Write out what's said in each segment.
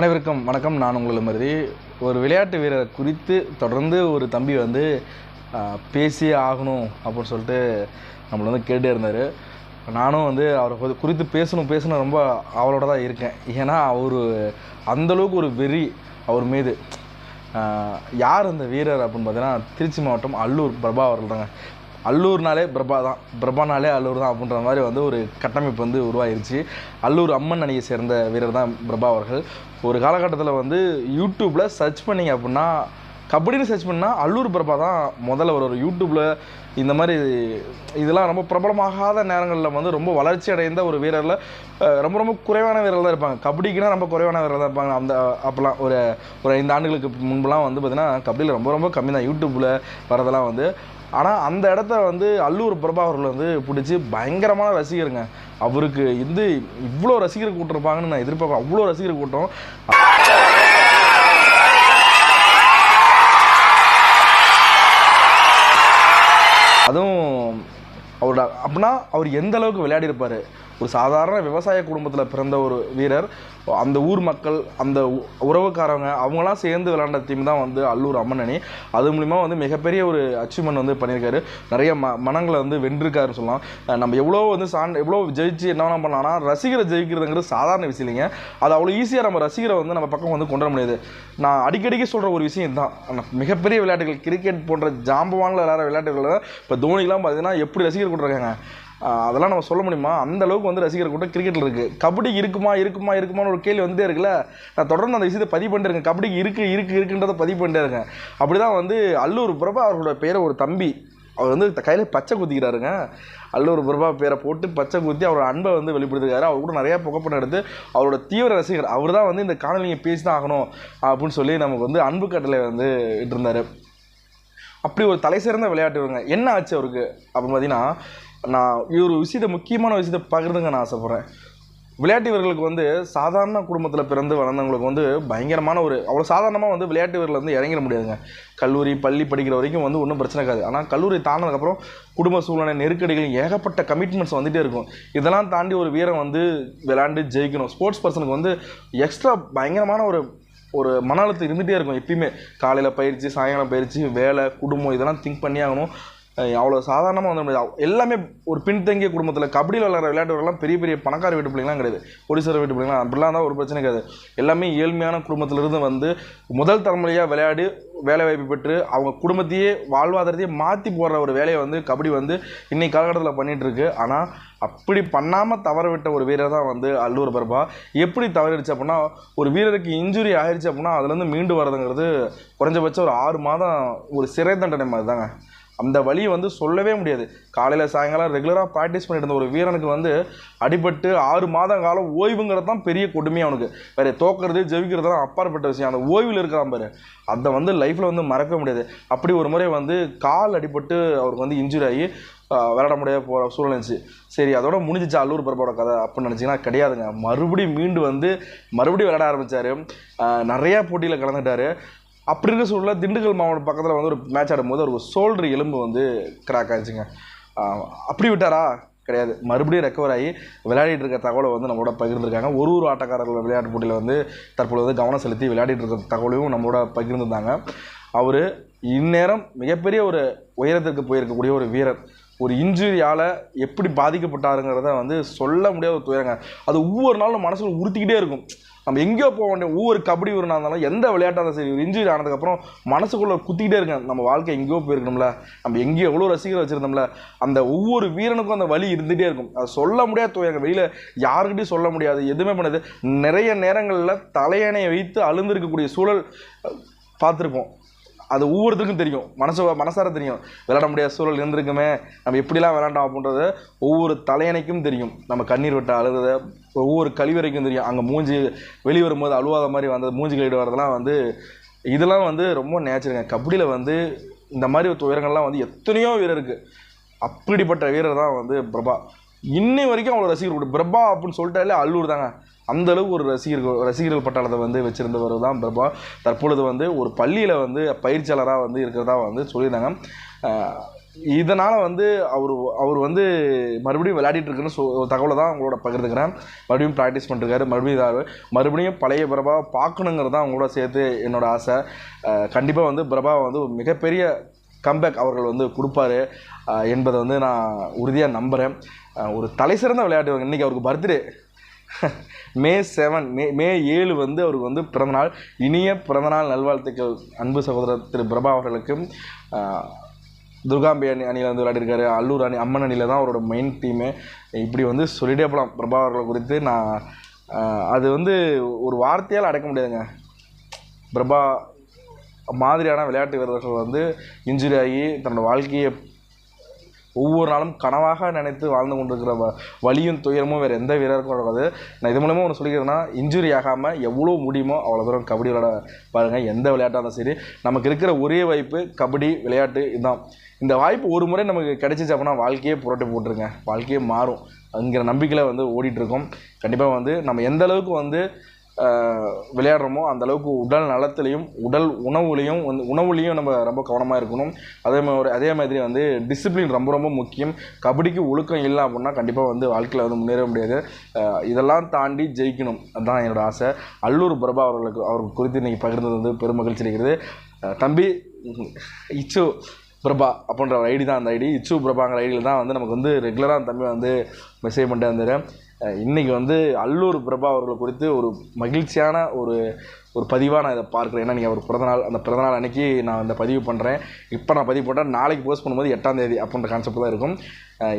அனைவருக்கும் வணக்கம். நான் உங்களை மருதி ஒரு விளையாட்டு வீரரை குறித்து தொடர்ந்து ஒரு தம்பி வந்து பேசியே ஆகணும் அப்படின்னு சொல்லிட்டு நம்மளை வந்து கேட்டே இருந்தார். நானும் வந்து அவரை குறித்து பேசணும் பேசணும் ரொம்ப அவளோட தான் இருக்கேன். ஏன்னா அவர் அந்தளவுக்கு ஒரு வெறி அவர் மீது. யார் அந்த வீரர் அப்படின்னு பார்த்தீங்கன்னா திருச்சி மாவட்டம் அல்லூர் பிரபா அவர்கள் தாங்க. அல்லூர்னாலே பிரபா தான். பிரபானாலே அல்லூர் தான் அப்படின்ற மாதிரி வந்து ஒரு கட்டமைப்பு வந்து உருவாயிருச்சு. அல்லூர் அம்மன் அணியை சேர்ந்த வீரர் தான் பிரபா அவர்கள். ஒரு காலகட்டத்தில் வந்து யூடியூப்பில் சர்ச் பண்ணீங்க அப்படின்னா கபடின்னு சர்ச் பண்ணால் அல்லூர் பிரபா தான் முதல்ல ஒரு ஒரு யூடியூப்பில் இந்த மாதிரி இதெல்லாம் ரொம்ப பிரபலமாகாத நேரங்களில் வந்து ரொம்ப வளர்ச்சி அடைந்த ஒரு வீரரில் ரொம்ப ரொம்ப குறைவான வீரர்கள் தான் இருப்பாங்க. கபடிக்குனா ரொம்ப குறைவான வீரர்கள் தான் இருப்பாங்க. அந்த அப்போல்லாம் ஒரு ஒரு ஐந்து ஆண்டுகளுக்கு முன்பெல்லாம் வந்து பார்த்திங்கன்னா கபடியில் ரொம்ப ரொம்ப கம்மி தான். யூடியூப்பில் வரதெல்லாம் வந்து ஆனால் அந்த இடத்த வந்து அல்லூர் பிரபா அவர்கள் வந்து பிடிச்சி பயங்கரமான ரசிகருங்க. அவருக்கு வந்து இவ்வளோ ரசிகர் கூட்டம் இருப்பாங்கன்னு நான் எதிர்பார்ப்பேன் அவ்வளோ ரசிகர் கூட்டம். அதுவும் அவரோட அப்படின்னா அவர் எந்த அளவுக்கு விளையாடி ஒரு சாதாரண விவசாய குடும்பத்தில் பிறந்த ஒரு வீரர். அந்த ஊர் மக்கள் அந்த உ- உறவுக்காரவங்க அவங்களாம் சேர்ந்து விளாண்ட டீம் தான் வந்து அல்லூர் அம்மன் அணி அது மூலிமா வந்து மிகப்பெரிய ஒரு அச்சீவ்மெண்ட் வந்து பண்ணியிருக்காரு. நிறைய ம மனங்களை வந்து வென்றிருக்காருன்னு சொல்லலாம். நம்ம எவ்வளோ வந்து சான் எவ்வளோ ஜெயிச்சு என்ன பண்ணலாம்னா ரசிகரை ஜெயிக்கிறதுங்கிறது சாதாரண விஷயம் இல்லைங்க. அது அவ்வளோ ஈஸியாக நம்ம ரசிகரை வந்து நம்ம பக்கம் வந்து கொண்டு வர முடியாது. நான் அடிக்கடிக்கு சொல்கிற ஒரு விஷயம் தான் மிகப்பெரிய விளையாட்டுகள் கிரிக்கெட் போன்ற ஜாம்பவானில் விளையாடுற விளையாட்டுகளில் இப்போ தோனிலாம் பார்த்தீங்கன்னா எப்படி ரசிகர் கொண்டுருக்காங்க அதெல்லாம் நம்ம சொல்ல முடியுமா? அந்த அளவுக்கு வந்து ரசிகர் கூட்டம் கிரிக்கெட்டில் இருக்குது கபடி இருக்குமா இருக்குமா இருக்குமான்னு ஒரு கேள்வி வந்துட்டே இருக்குல்ல? நான் தொடர்ந்து அந்த விஷயத்தை பதிவு பண்ணிட்டு இருக்கேன். கபடிக்கு இருக்கு இருக்கு இருக்குன்றதை பதிவு பண்ணிட்டே இருக்கேன். அப்படி தான் வந்து அல்லூர் பிரபா அவரோட பேரை ஒரு தம்பி அவர் வந்து கையில் பச்சை குத்திக்கிறாருங்க. அல்லூர் பிரபா பேரை போட்டு பச்சை குத்தி அவரோட அன்பை வந்து வெளிப்படுத்துக்காரு அவர் கூட நிறையா புகைப்படம் எடுத்து அவரோட தீவிர ரசிகர் அவர் தான் வந்து இந்த காணொலியை பேசி தான் ஆகணும் அப்படின்னு சொல்லி நமக்கு வந்து அன்பு கட்டளை வந்து இட்டிருந்தாரு. அப்படி ஒரு தலை சிறந்த விளையாட்டு இவங்க. என்ன ஆச்சு அவருக்கு? அப்படின்னு பார்த்தீங்கன்னா நான் ஒரு விஷயத்தை முக்கியமான விஷயத்தை பகிர்ந்துங்க நான் ஆசைப்பட்றேன். விளையாட்டு வீரர்களுக்கு வந்து சாதாரண குடும்பத்தில் பிறந்து வளர்ந்தவங்களுக்கு வந்து பயங்கரமான ஒரு அவ்வளோ சாதாரணமாக வந்து விளையாட்டு வீரர்கள் வந்து இறங்கிட முடியாதுங்க. கல்லூரி பள்ளி படிக்கிற வரைக்கும் வந்து ஒன்றும் பிரச்சனை இருக்காது. ஆனால் கல்லூரி தாண்டினதுக்கப்புறம் குடும்ப சூழ்நிலை நெருக்கடிகள் ஏகப்பட்ட கமிட்மெண்ட்ஸ் வந்துகிட்டே இருக்கும். இதெல்லாம் தாண்டி ஒரு வீரன் வந்து விளையாண்டு ஜெயிக்கணும். ஸ்போர்ட்ஸ் பர்சனுக்கு வந்து எக்ஸ்ட்ரா பயங்கரமான ஒரு ஒரு மன அழுத்தம் இருந்துகிட்டே இருக்கும் எப்பயுமே. காலையில் பயிற்சி சாயங்காலம் பயிற்சி வேலை குடும்பம் இதெல்லாம் திங்க் பண்ணி ஆகணும். அவ்வளோ சாதாரணமாக வந்து முடியாது எல்லாமே ஒரு பின்தங்கிய குடும்பத்தில் கபடியில் விளையாடுற விளையாட்டுகள்லாம் பெரிய பெரிய பணக்கார வீட்டு பிள்ளைங்களாம் கிடையாது. ஒடிசார வீட்டு பிள்ளைங்களாம் அப்படிலாம் தான் ஒரு பிரச்சனை கிடையாது. எல்லாமே ஏழ்மையான குடும்பத்திலிருந்து வந்து முதல் தலைமுறையாக விளையாடி வேலை வாய்ப்பு பெற்று அவங்க குடும்பத்தையே வாழ்வாதாரத்தையே மாற்றி போடுற ஒரு வேலையை வந்து கபடி வந்து இன்னைக்கு காலகட்டத்தில் பண்ணிகிட்ருக்கு ஆனால் அப்படி பண்ணாமல் தவற விட்ட ஒரு வீரர் தான் வந்து அல்லூர் பர்பா எப்படி தவறிடுச்சு அப்படின்னா ஒரு வீரருக்கு இன்ஜுரி ஆயிடுச்சு அப்படின்னா அதுலேருந்து மீண்டு வர்றதுங்கிறது குறைஞ்சபட்சம் ஒரு ஆறு மாதம் ஒரு சிறை தண்டனை மாதிரி தாங்க அந்த வழியை வந்து சொல்லவே முடியாது. காலையில் சாயங்காலம் ரெகுலராக ப்ராக்டிஸ் பண்ணிட்டு இருந்த ஒரு வீரனுக்கு வந்து அடிபட்டு ஆறு மாதம் காலம் ஓய்வுங்கிறது தான் பெரிய கொடுமையாக அவனுக்கு. வேறு தோக்கிறது ஜெயிக்கிறதுலாம் அப்பாற்பட்ட விஷயம். அந்த ஓய்வில் இருக்கிறான் பாரு. அதை வந்து லைஃப்பில் வந்து மறக்க முடியாது. அப்படி ஒரு முறை வந்து கால் அடிபட்டு அவருக்கு வந்து இன்ஜுரி ஆகி விளாட விளையாட முடியாத போகிற சூழ்நிலை இருந்துச்சு. சரி அதோட முடிஞ்சிச்சு அல்லூர் பரப்போட கதை அப்படின்னு நினச்சிங்கன்னா கிடையாதுங்க. மறுபடியும் மீண்டு வந்து மறுபடியும் விளையாட ஆரம்பித்தார் நிறையா போட்டியில் கலந்துட்டார். அப்படி இருக்க சூழலில் திண்டுக்கல் மாவட்டம் பக்கத்தில் வந்து ஒரு மேட்ச் ஆடும்போது ஒரு சோல்டர் எலும்பு வந்து கிராக் ஆயிடுச்சுங்க. அப்படி விட்டாரா? கிடையாது. மறுபடியும் ரெக்கவர் ஆகி விளையாடிட்டு இருக்க தகவலை வந்து நம்மளோட பகிர்ந்துருக்காங்க. ஒரு ஒரு ஆட்டக்காரர்கள் விளையாட்டு போட்டியில் வந்து தற்பொழுது வந்து கவனம் செலுத்தி விளையாடிட்டு இருக்க தகவலையும் நம்மளோட பகிர்ந்துருந்தாங்க. அவர் இந்நேரம் மிகப்பெரிய ஒரு உயரத்திற்கு போயிருக்கக்கூடிய ஒரு வீரர். ஒரு இன்ஜுரியால் எப்படி பாதிக்கப்பட்டாருங்கிறத வந்து சொல்ல முடியாத ஒரு துயரங்க. அது ஒவ்வொரு நாளும் மனசில் உறுத்திக்கிட்டே இருக்கும். நம்ம எங்கேயோ போக வேண்டிய ஒவ்வொரு கபடி வீரனாக இருந்தாலும் எந்த விளையாட்டாக இருந்தாலும் சரி இன்ஜுரி ஆனதுக்கப்புறம் மனசுக்குள்ளே குத்திக்கிட்டே இருக்கேன் நம்ம வாழ்க்கை எங்கேயோ போயிருக்கணும்ல. நம்ம எங்கேயோ எவ்வளோ ரசிகர் வச்சுருந்தோம்ல. அந்த ஒவ்வொரு வீரனுக்கும் அந்த வலி இருந்துகிட்டே இருக்கும். அது சொல்ல முடியாது துயரங்க வெளியில் யாருக்கிட்டையும் சொல்ல முடியாது எதுவுமே பண்ணது. நிறைய நேரங்களில் தலையணையை வைத்து அழுந்திருக்கக்கூடிய சூழல் பார்த்துருப்போம். அது ஒவ்வொருத்தருக்கும் தெரியும். மனசு மனசார தெரியும். விளையாட முடியாத சூழல் இருந்திருக்குமே. நம்ம எப்படிலாம் விளையாண்டோம் அப்படின்றது ஒவ்வொரு தலையணைக்கும் தெரியும். நம்ம கண்ணீர் விட்டு அழுகிறத ஒவ்வொரு கழிவறைக்கும் தெரியும். அங்கே மூஞ்சி வெளியே வரும்போது அழுவாத மாதிரி வந்தது மூஞ்சி கழிட்டு வரதெல்லாம் வந்து இதெல்லாம் வந்து ரொம்ப நேச்சுருங்க கபடியில் வந்து இந்த மாதிரி துயரங்கள்லாம் வந்து எத்தனையோ வீரர் இருக்குது அப்படிப்பட்ட வீரர் தான் வந்து பிரபா. இன்னை வரைக்கும் அவ்வளோ ரசிகர் கூட பிரபா அப்படின்னு சொல்லிட்டாலே அல்லூர் தாங்க. அந்த அளவு ஒரு ரசிகர்கள் ரசிகர்கள் பட்டாளத்தை வந்து வச்சிருந்தவர் தான் பிரபா. தற்பொழுது வந்து ஒரு பள்ளியில் வந்து பயிற்சியாளராக வந்து இருக்கிறதா வந்து சொல்லியிருந்தாங்க. இதனால் வந்து அவர் அவர் வந்து மறுபடியும் விளையாடிட்டு இருக்குன்னு சொ தகவலை தான் உங்களோட பகிர்ந்துக்கிறேன். மறுபடியும் ப்ராக்டிஸ் பண்ணிருக்காரு மறுபடியும் இதாக மறுபடியும் பழைய பிரபா பார்க்கணுங்கிறது தான் உங்களோட சேர்த்து என்னோடய ஆசை. கண்டிப்பாக வந்து பிரபா வந்து ஒரு மிகப்பெரிய கம்பேக் அவர்கள் வந்து கொடுப்பாரு. என்பதை வந்து நான் உறுதியாக நம்புகிறேன் ஒரு தலை சிறந்த விளையாட்டு இன்றைக்கி இன்னைக்கு அவருக்கு பர்த்டே மே செவன் மே மே ஏழு வந்து அவருக்கு வந்து பிறந்தநாள் இனிய பிறந்தநாள் நல்வாழ்த்துக்கள். அன்பு சகோதரர் திரு பிரபா அவர்களுக்கும் துர்காம்பி அணி அணியில் வந்து விளையாடிருக்காரு. அல்லூர் அணி அம்மன் அணியில் தான் அவரோட மெயின் டீமு இப்படி வந்து சொல்லிட்டே போகலாம் பிரபா அவர்களை குறித்து நான் அது வந்து ஒரு வார்த்தையால் அடைக்க முடியாதுங்க. பிரபா மாதிரியான விளையாட்டு வீரர்கள் வந்து இன்ஜுரி ஆகி தன்னோட வாழ்க்கையை ஒவ்வொரு நாளும் கனவாக நினைத்து வாழ்ந்து கொண்டிருக்கிற வ வலியும் துயரமும் வேறு எந்த வீரருக்கும் இருக்காது நான் இது மூலமாக ஒன்று சொல்லிக்கிறேன்னா இன்ஜுரி ஆகாமல் எவ்வளோ முடியுமோ அவ்வளோ தூரம் கபடி விளையாட பாருங்கள் எந்த விளையாட்டாக இருந்தாலும் சரி நமக்கு இருக்கிற ஒரே வாய்ப்பு கபடி விளையாட்டு இதுதான். இந்த வாய்ப்பு ஒரு முறை நமக்கு கிடைச்சிச்சு அப்படின்னா வாழ்க்கையே புரட்டி போட்டுருங்க. வாழ்க்கையே மாறும். அப்படிங்கிற நம்பிக்கையில் வந்து ஓடிட்டுருக்கோம் கண்டிப்பாக வந்து நம்ம எந்த அளவுக்கு வந்து விளையாடுறோமோ அந்த அளவுக்கு உடல் நலத்துலேயும் உடல் உணவுலையும் வந்து உணவுலையும் நம்ம ரொம்ப கவனமாக இருக்கணும். அதே மாதிரி அதே மாதிரி வந்து டிசிப்ளின் ரொம்ப ரொம்ப முக்கியம். கபடிக்கு ஒழுக்கம் இல்லை அப்படின்னா கண்டிப்பாக வந்து வாழ்க்கையில் வந்து முன்னேற முடியாது. இதெல்லாம் தாண்டி ஜெயிக்கணும். அதுதான் என்னோட ஆசை. அல்லூர் பிரபா அவர்களுக்கு அவருக்கு குறித்து இன்றைக்கி பகிர்ந்தது வந்து பெருமகிழ்ச்சி இருக்கிறது தம்பி இச்சு பிரபா அப்படின்ற ஒரு ஐடி தான் அந்த ஐடி. இச்சு பிரபாங்கிற ஐடியில் தான் வந்து நமக்கு வந்து ரெகுலராக தம்பி வந்து மெசேஜ் பண்ணிட்டு வந்தார். இன்றைக்கி வந்து அல்லூர் பிரபா அவர்கள் குறித்து ஒரு மகிழ்ச்சியான ஒரு ஒரு பதிவாக நான் இதை பார்க்குறேன். ஏன்னா நீங்கள் ஒரு பிறந்தநாள் அந்த பிறந்தநாள் அன்னைக்கு நான் இந்த பதிவு பண்ணுறேன் இப்போ நான் பதிவு போட்டால் நாளைக்கு போஸ்ட் பண்ணும்போது எட்டாம் தேதி அப்படின்ற கான்செப்ட் தான் இருக்கும்.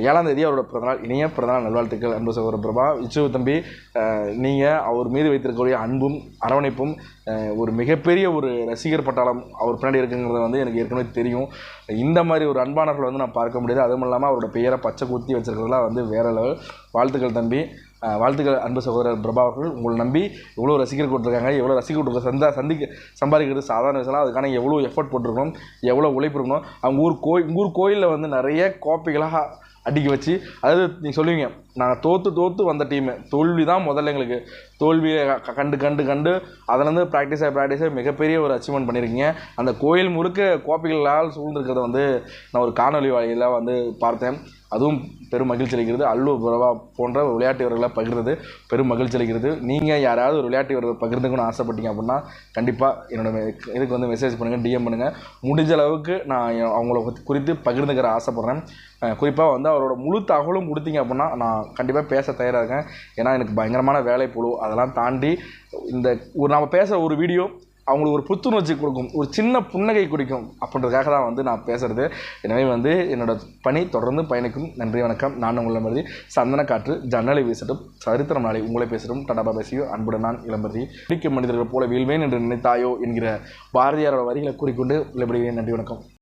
ஏழாம் தேதி அவரோட பிறந்தநாள் இனிய பிறந்தநாள் நல்வாழ்த்துக்கள் அன்பு சகோதர பிரபா. இச்சு தம்பி நீங்கள் அவர் மீது வைத்திருக்கக்கூடிய அன்பும் அரவணைப்பும் ஒரு மிகப்பெரிய ஒரு ரசிகர் பட்டாளம் அவர் பின்னாடி இருக்குங்கிறத வந்து எனக்கு ஏற்கனவே தெரியும். இந்த மாதிரி ஒரு அன்பானவர்கள் வந்து நான் பார்க்க முடியாது. அதுவும் இல்லாமல் அவரோட பெயரை பச்சை குத்தி வச்சுருக்கிறதுலாம் வந்து வேற லெவல் வாழ்த்துக்கள் தம்பி. வாழ்த்துக்கள் அன்பு சகோதரர் பிரபா அவர்கள். உங்களை நம்பி எவ்வளோ ரசிகர் கொடுத்துருக்காங்க. எவ்வளோ ரசிகர் கொடுக்க சந்தா சந்திக்க சம்பாதிக்கிறது சாதாரண விஷயம் அதுக்கான எவ்வளோ எஃபர்ட் போட்டிருக்கணும் எவ்வளோ உழைப்பு இருக்கணும். அவங்க ஊர் கோயில் ஊர் கோயிலில் வந்து நிறைய கோப்பைகளாக அடிக்க வச்சு அதாவது நீங்கள் சொல்லுவீங்க நாங்கள் தோற்று தோற்று வந்த டீமு தோல்வி தான் முதல்ல எங்களுக்கு. தோல்வியை க- கண்டு கண்டு கண்டு அதிலேருந்து ப்ராக்டிஸ் ஆகி ப்ராக்டிஸ் ஆகி மிகப்பெரிய ஒரு அச்சீவ்மெண்ட் பண்ணியிருக்கீங்க அந்த கோயில் முழுக்க கோப்பைகளால் சூழ்ந்திருக்கிறத வந்து நான் ஒரு காணொலி வாயில வந்து பார்த்தேன். அதுவும் பெரும் மகிழ்ச்சி அளிக்கிறது. அல்லூர் பிரபா போன்ற விளையாட்டு வீரர்களை பகிர்றது பெரும் மகிழ்ச்சி அளிக்கிறது. நீங்கள் யாராவது ஒரு விளையாட்டு வீரர்களை பகிர்ந்துக்கணும்னு ஆசைப்பட்டீங்க அப்படின்னா கண்டிப்பாக என்னோட இதுக்கு வந்து மெசேஜ் பண்ணுங்கள் டிஎம் பண்ணுங்கள் முடிஞ்ச அளவுக்கு நான் அவங்கள குறித்து பகிர்ந்துக்கிற ஆசைப்பட்றேன். குறிப்பாக வந்து அவரோட முழு தகவலும் கொடுத்தீங்க அப்படின்னா நான் கண்டிப்பாக பேச தயாராக இருக்கேன். ஏன்னா எனக்கு பயங்கரமான வேலை புழு அதெல்லாம் தாண்டி இந்த ஒரு நம்ம பேசுகிற ஒரு வீடியோ அவங்களுக்கு ஒரு புத்துணர்ச்சி கொடுக்கும். ஒரு சின்ன புன்னகை குடிக்கும். அப்படின்றதுக்காக தான் வந்து நான் பேசுகிறது எனவே வந்து என்னோட பணி தொடர்ந்து பயணிக்கும். நன்றி வணக்கம். நான் உங்களை மருதி சந்தன காற்று ஜன்னலை வீசட்டும். சரித்திரம் நாளை உங்களை பேசட்டும். டடாபா பேசியோ அன்புடன் நான் இளம்பருதி பிடிக்கும் மனிதர்கள் போல வீழ்வேன் என்று நினைத்தாயோ என்கிற பாரதியாரோட வரிகளை கூறிக்கொண்டு விளைபடுகிறேன் நன்றி வணக்கம்.